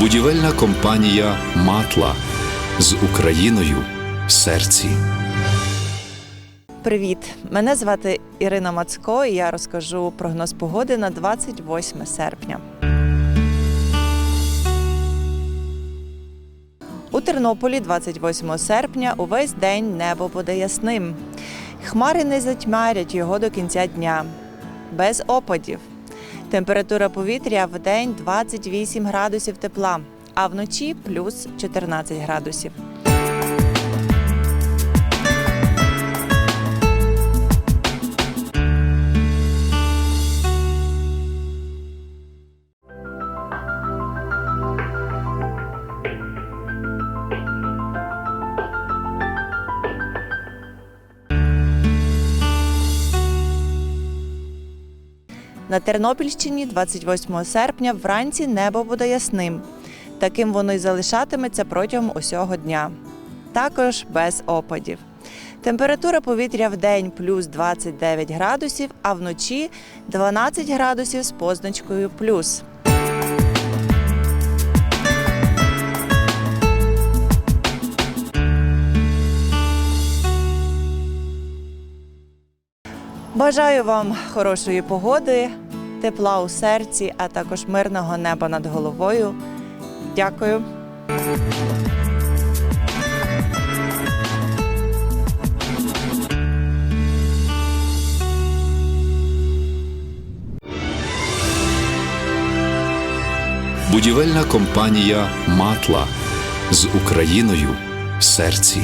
Будівельна компанія Матла з Україною в серці. Привіт! Мене звати Ірина Мацко, і я розкажу прогноз погоди на 28 серпня. У Тернополі 28 серпня увесь день небо буде ясним. Хмари не затьмарять його до кінця дня. Без опадів. Температура повітря в день 28 градусів тепла, а вночі плюс 14 градусів. На Тернопільщині 28 серпня вранці небо буде ясним. Таким воно й залишатиметься протягом усього дня. Також без опадів. Температура повітря в день плюс 29 градусів, а вночі 12 градусів з позначкою плюс. Бажаю вам хорошої погоди, тепла у серці, а також мирного неба над головою. Дякую. Будівельна компанія Матла з Україною в серці.